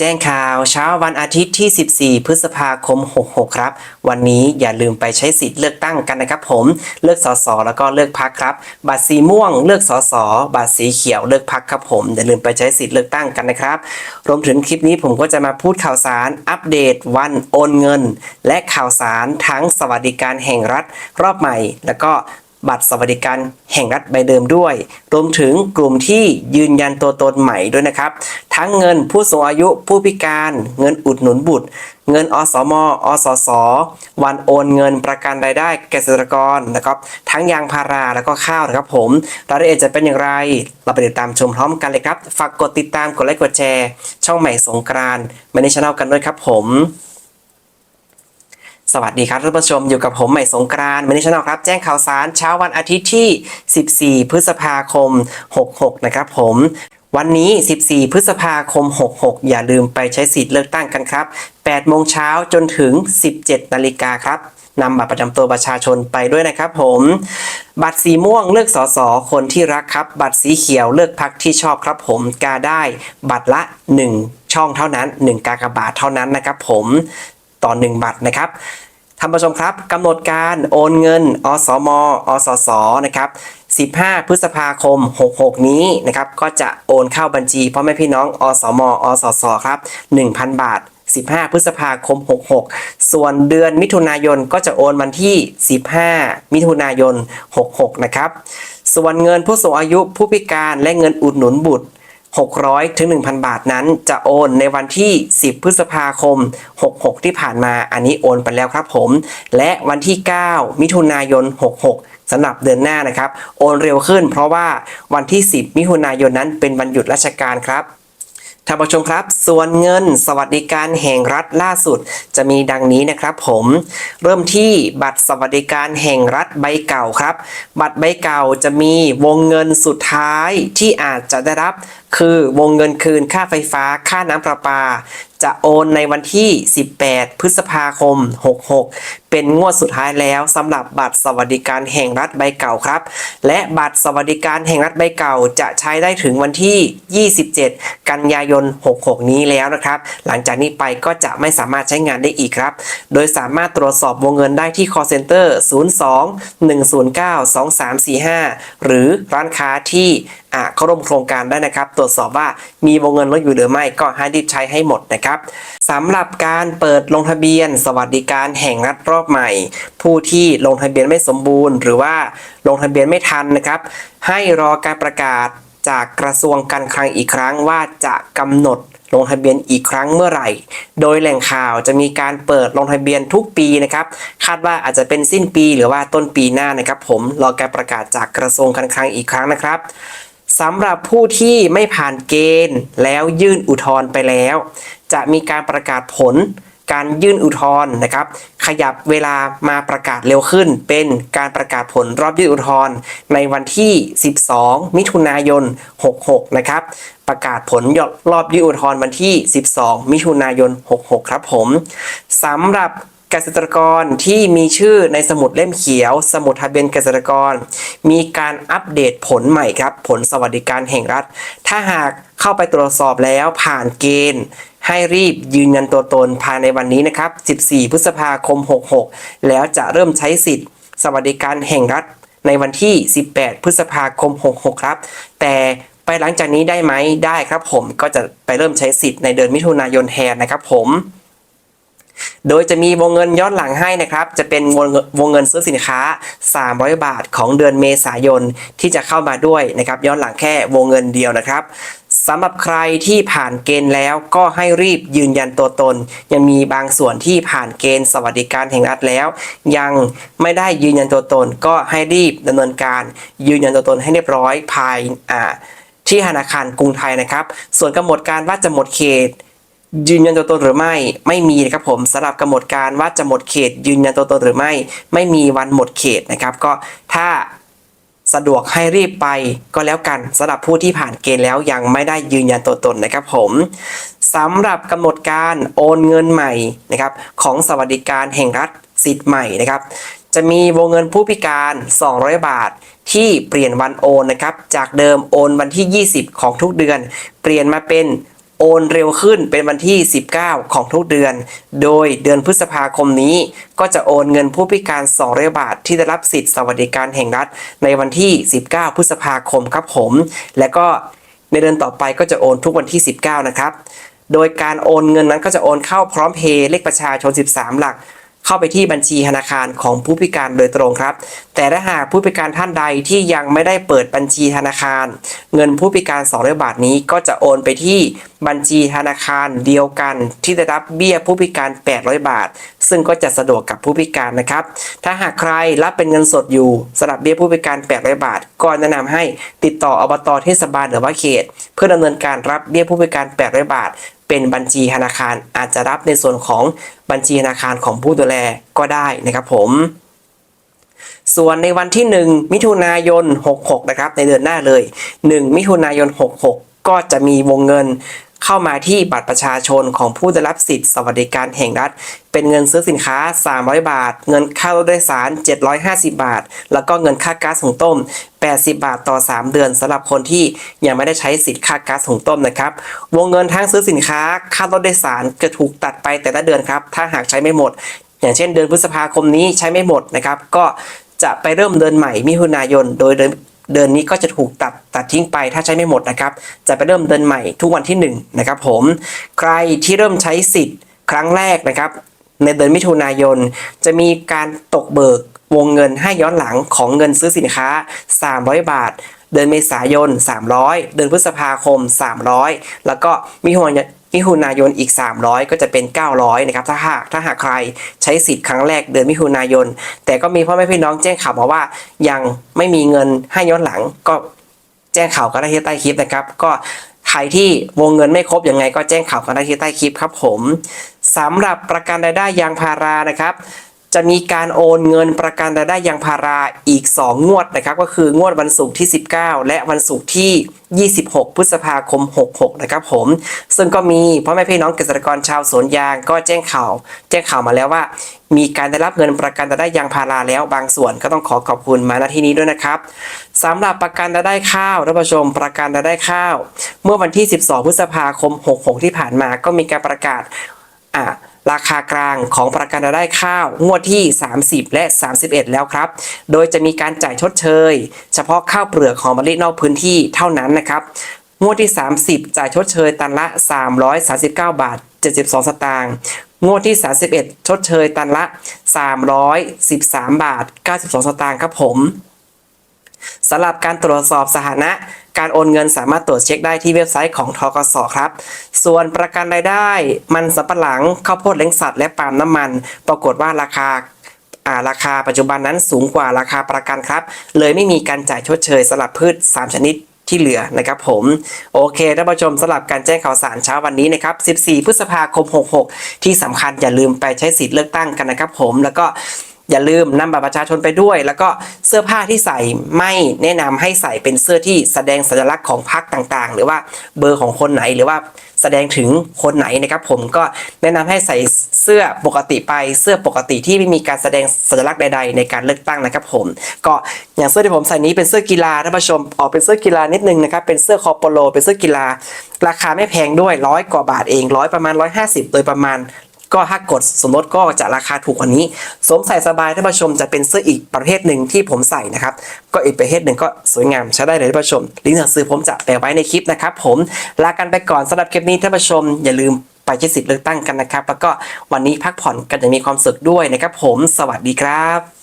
แจ้งข่าวเช้าวันอาทิตย์ที่ 14 พฤษภาคม 66 ครับ วันนี้อย่าลืมไปใช้สิทธิ์เลือกตั้งกันนะครับผม เลือกสสแล้วก็เลือกพักครับ บัตรสีม่วงเลือกสสบัตรสีเขียวเลือกพักครับผม อย่าลืมไปใช้สิทธิ์เลือกตั้งกันนะครับ รวมถึงคลิปนี้ผมก็จะมาพูดข่าวสาร อัปเดต วันโอนเงิน และข่าวสารทั้งสวัสดิการแห่งรัฐรอบใหม่ แล้วก็ บัตรสวัสดิการแห่งรัฐใบเดิมด้วย รวมถึงกลุ่มที่ยืนยันตัวตนใหม่ด้วยนะครับ ทั้งเงินผู้สูงอายุผู้พิการ เงินอุดหนุนบุตร เงินอสมอสส วันโอนเงินประกันรายได้เกษตรกรนะครับทั้งยางพาราแล้วก็ข้าวนะครับผมรายละเอียดจะเป็นอย่างไร เราไปติดตามชมพร้อมกันเลยครับ ฝากกดติดตามกดไลค์กดแชร์ ช่องใหม่สงกรานต์ไม่ในช่องกันด้วยครับผม สวัสดีครับท่านผู้ชมอยู่กับผมใหม่สงกรานต์มินิชแนลครับ แจ้งข่าวสารเช้าวันอาทิตย์ที่ 14 พฤษภาคม 66 นะครับผมวันนี้ 14 พฤษภาคม 66 อย่าลืมไปใช้สิทธิ์เลือกตั้งกันครับ 8 โมงเช้าจนถึง 17 นาฬิกาครับนำบัตรประจำตัวประชาชนไปด้วยนะครับผม บัตรสีม่วงเลือกสสคนที่รักครับ บัตรสีเขียวเลือกพักที่ชอบครับผมกาได้ บัตรละ 1 ช่องเท่านั้น 1 กากบาทเท่านั้นนะครับผม ต่อ 1 บัตรนะครับท่านผู้ชมครับกำหนดการโอนเงิน อสม อสส นะครับ 15 พฤษภาคม 66 นี้นะครับ ก็จะโอนเข้าบัญชีพ่อแม่พี่น้อง อสม อสส ครับ 1,000 บาท 15 พฤษภาคม 66 ส่วนเดือนมิถุนายนก็จะโอนวันที่ 15 มิถุนายน 66 นะครับ ส่วนเงินผู้สูงอายุผู้พิการและเงินอุดหนุนบุตร 600ถึง1,000 บาทนั้น จะโอนในวันที่ 10 พฤษภาคม 66 ที่ผ่านมาอันนี้โอนไปแล้วครับผม และวันที่ 9 มิถุนายน 66สำหรับเดือนหน้านะครับ โอนเร็วขึ้นเพราะว่าวันที่ 10 มิถุนายนนั้นเป็นวันหยุดราชการครับ ท่านผู้ชมครับ ส่วนเงินสวัสดิการแห่งรัฐล่าสุด จะมีดังนี้นะครับผม เริ่มที่บัตรสวัสดิการแห่งรัฐใบเก่าครับ บัตรใบเก่าจะมีวงเงินสุดท้ายที่อาจจะได้รับ คือวงเงินคืนค่าไฟฟ้าค่าน้ำประปาจะโอนในวันที่ 18 พฤษภาคม 66 เป็นงวดสุดท้ายแล้วสำหรับบัตรสวัสดิการแห่งรัฐใบเก่าครับ และบัตรสวัสดิการแห่งรัฐใบเก่าจะใช้ได้ถึงวันที่ 27 กันยายน 66 นี้แล้วนะครับ หลังจากนี้ไปก็จะไม่สามารถใช้งานได้อีกครับ โดยสามารถตรวจสอบวงเงินได้ที่ call center 02 109 2345 หรือร้านค้าที่ เข้าร่วมโครงการได้นะครับ ตรวจสอบว่ามีวงเงินลดอยู่หรือไม่ก็ให้รีบใช้ให้หมดนะครับสำหรับการเปิดลงทะเบียน สวัสดิการแห่งรัฐรอบใหม่ ผู้ที่ลงทะเบียนไม่สมบูรณ์ หรือว่าลงทะเบียนไม่ทันนะครับ ให้รอการประกาศจากกระทรวงการคลังอีกครั้งว่าจะกำหนดลงทะเบียนอีกครั้งเมื่อไหร่ โดยแหล่งข่าวจะมีการเปิดลงทะเบียนทุกปีนะครับ คาดว่าอาจจะเป็นสิ้นปีหรือว่าต้นปีหน้านะครับ ผมรอการประกาศจากกระทรวงการคลังอีกครั้งนะครับ สำหรับผู้ที่ไม่ผ่านเกณฑ์แล้วยื่นอุทธรณ์ไปแล้ว จะมีการประกาศผลการยื่นอุทธรณ์นะครับ ขยับเวลามาประกาศเร็วขึ้น เป็นการประกาศผลรอบยื่นอุทธรณ์ในวันที่ 12 มิถุนายน 66 นะครับ ประกาศผลรอบยื่นอุทธรณ์วันที่ 12 มิถุนายน 66 ครับผมสำหรับ เกษตรกรที่มีชื่อในสมุดเล่มเขียว สมุดทะเบียนเกษตรกร มีการอัปเดตผลใหม่ครับ ผลสวัสดิการแห่งรัฐ ถ้าหากเข้าไปตรวจสอบแล้วผ่านเกณฑ์ ให้รีบยืนยันตัวตนภายในวันนี้นะครับ 14 พฤษภาคม 66 แล้วจะเริ่มใช้สิทธิ์ สวัสดิการแห่งรัฐ ในวันที่ 18 พฤษภาคม 66 ครับ แต่ไปหลังจากนี้ได้ไหมได้ครับผมก็จะไปเริ่มใช้สิทธิ์ในเดือนมิถุนายนแทนนะครับผม โดยจะมีวงเงินย้อนหลังให้นะครับ จะเป็นวงวงเงินซื้อสินค้า 300 บาทของเดือนเมษายนที่จะเข้ามาด้วยนะครับ ย้อนหลังแค่วงเงินเดียวนะครับสำหรับใครที่ผ่านเกณฑ์แล้วก็ให้รีบยืนยันตัวตน ยังมีบางส่วนที่ผ่านเกณฑ์สวัสดิการแห่งรัฐแล้ว ยังไม่ได้ยืนยันตัวตน ก็ให้รีบดำเนินการ ยืนยันตัวตนให้เรียบร้อยภายที่ธนาคารกรุงไทยนะครับ ส่วนกำหนดการว่าจะหมดเขต ยืนยันตัวตนหรือไม่ ไม่มีนะครับผมสำหรับกำหนดการว่าจะหมดเขต ยืนยันตัวตนหรือไม่ ไม่มีวันหมดเขตนะครับ ก็ถ้าสะดวกให้รีบไปก็แล้วกันสำหรับผู้ที่ผ่านเกณฑ์แล้วยังไม่ได้ยืนยันตัวตนนะครับผมสำหรับกำหนดการโอนเงินใหม่นะครับของสวัสดิการแห่งรัฐสิทธิ์ใหม่นะครับ จะมีวงเงินผู้พิการ 200 บาท ที่เปลี่ยนวันโอนนะครับ จากเดิมโอนวันที่ 20 ของทุกเดือน เปลี่ยนมาเป็น โอนเร็วขึ้นเป็นวันที่ 19 ของทุกเดือน โดยเดือนพฤษภาคมนี้ ก็จะโอนเงินผู้พิการ 200 บาท ที่ได้รับสิทธิสวัสดิการแห่งรัฐ ในวันที่ 19 พฤษภาคมครับผม และก็ในเดือนต่อไปก็จะโอนทุกวันที่ 19 นะครับ โดยการโอนเงินนั้นก็จะโอนเข้าพร้อมเพย์เลขประชาชน 13 หลัก เข้าไปที่บัญชีธนาคารของผู้พิการโดยตรงครับ แต่ถ้าหากผู้พิการท่านใดที่ยังไม่ได้เปิดบัญชีธนาคาร เงินผู้พิการ200บาทนี้ก็จะโอนไปที่บัญชีธนาคารเดียวกันที่ได้รับเบี้ยผู้พิการ 800 บาท ซึ่งก็จะสะดวกกับผู้พิการนะครับ ถ้าหากใครรับเป็นเงินสดอยู่สำหรับเบี้ยผู้พิการ 800 บาท ก็แนะนำให้ติดต่ออบตเทศบาลหรือว่าเขต เพื่อดำเนินการรับเบี้ยผู้พิการ 800 บาท เป็นบัญชีธนาคารอาจจะรับในส่วนของบัญชีธนาคารของผู้ดูแลก็ได้นะครับผม ส่วนในวันที่ 1 มิถุนายน 66 นะครับ ในเดือนหน้าเลย 1 มิถุนายน 66 ก็จะมีวงเงิน เข้ามาที่บัตรประชาชนของผู้ได้รับสิทธิสวัสดิการแห่งรัฐ เป็นเงินซื้อสินค้า 300 บาท เงินค่ารถโดยสาร 750 บาท แล้วก็เงินค่าก๊าซหุงต้ม 80 บาทต่อ 3 เดือนสำหรับคนที่ยังไม่ได้ใช้สิทธิค่าก๊าซหุงต้มนะครับ วงเงินทั้งซื้อสินค้า ค่ารถโดยสารจะถูกตัดไปแต่ละเดือนครับ ถ้าหากใช้ไม่หมด อย่างเช่นเดือนพฤษภาคมนี้ใช้ไม่หมดนะครับ ก็จะไปเริ่มเดือนใหม่มิถุนายน โดยเดือน เดือนนี้ก็จะถูกตัดตัดทิ้งไปถ้าใช้ไม่หมดนะครับ จะไปเริ่มเดือนใหม่ทุกวันที่1นะครับผมใครที่เริ่มใช้สิทธิ์ครั้งแรกนะครับ ในเดือนมิถุนายน จะมีการตกเบิกวงเงินให้ย้อนหลังของเงินซื้อสินค้า 300 บาทเดือนเมษายน 300 เดือนพฤษภาคม 300 แล้วก็มิถุนายน มิถุนายนอีก 300 ก็จะเป็น 900นะครับถ้าหากถ้าหากใครใช้สิทธิ์ครั้งแรกเดือนมิถุนายน แต่ก็มีพ่อแม่พี่น้องแจ้งข่าวมาว่า ยังไม่มีเงินให้ย้อนหลังก็แจ้งข่าวกันได้ที่ใต้คลิปนะครับ ก็ใครที่วงเงินไม่ครบยังไง ก็แจ้งข่าวกันได้ที่ใต้คลิปครับผมสำหรับประกันรายได้ยางพารานะครับ จะมีการโอนเงินประกันรายได้ยางพาราอีก 2 งวดนะครับก็คืองวดวันศุกร์ที่ 19 และวันศุกร์ที่ 26 พฤษภาคม 66 นะครับผม ซึ่งก็มีพ่อแม่พี่น้องเกษตรกรชาวสวนยางก็แจ้งข่าว แจ้งข่าวมาแล้วว่า มีการได้รับเงินประกันรายได้ยางพาราแล้วบางส่วนก็ต้องขอขอบคุณมาณที่นี้ด้วยนะครับสำหรับประกันรายได้ข้าวท่านผู้ชมประกันรายได้ข้าว เมื่อวันที่ 12 พฤษภาคม 66 ที่ผ่านมาก็มีการประกาศอ่า ราคากลางของประกันรายได้ข้าว งวดที่ 30 และ 31 แล้วครับ โดยจะมีการจ่ายชดเชย เฉพาะข้าวเปลือกของมะลินอกพื้นที่เท่านั้นนะครับ งวดที่ 30 จ่ายชดเชยตันละ 339 บาท 72 สตางค์งวดที่ 31 ชดเชยตันละ 313 บาท 92 สตางค์ครับผมสำหรับการตรวจสอบสถานะ การโอนเงินสามารถตรวจเช็คได้ที่เว็บไซต์ของทกสครับ ส่วนประกันรายได้ มันสำปะหลังข้าวโพดเลี้ยงสัตว์และปาล์มน้ำมัน ปรากฏว่าราคาอ่าราคาปัจจุบันนั้นสูงกว่าราคาประกันครับ เลยไม่มีการจ่ายชดเชยสำหรับพืช 3 ชนิดที่เหลือนะครับผม โอเคท่านผู้ชมสำหรับการแจ้งข่าวสารเช้าวันนี้นะครับ 14 พฤษภาคม 66 ที่สำคัญอย่าลืมไปใช้สิทธิ์เลือกตั้งกันนะครับผมแล้วก็ อย่าลืมนำบัตรประชาชนไปด้วย แล้วก็เสื้อผ้าที่ใส่ไม่แนะนำให้ใส่เป็นเสื้อที่แสดงสัญลักษณ์ของพรรคต่างๆ หรือว่าเบอร์ของคนไหนหรือว่าแสดงถึงคนไหนนะครับ ผมก็แนะนำให้ใส่เสื้อปกติไปเสื้อปกติที่ไม่มีการแสดงสัญลักษณ์ใด ๆ ในการเลือกตั้งนะครับ ผม ก็อย่างเสื้อที่ผมใส่นี้เป็นเสื้อกีฬาท่านผู้ชมออกเป็นเสื้อกีฬานิดนึงนะครับเป็นเสื้อคอโปโล เป็นเสื้อกีฬา ราคาไม่แพงด้วยร้อยกว่าบาทเองร้อยประมาณ 150 โดยประมาณ ก็ถ้ากดส่วนลดก็จะราคาถูกกว่านี้ สวมใส่สบายท่านผู้ชมจะเป็นเสื้ออีกประเภทหนึ่งที่ผมใส่นะครับ ก็อีกประเภทหนึ่งก็สวยงามใช้ได้เลยท่านผู้ชม ลิงก์สั่งสือผมจะแปะไว้ในคลิปนะครับผมลากันไปก่อนสำหรับคลิปนี้ท่านผู้ชม อย่าลืมไปใช้สิทธิ์เลือกตั้งกันนะครับ แล้วก็วันนี้พักผ่อนกันอย่างมีความสุขด้วยนะครับผม สวัสดีครับ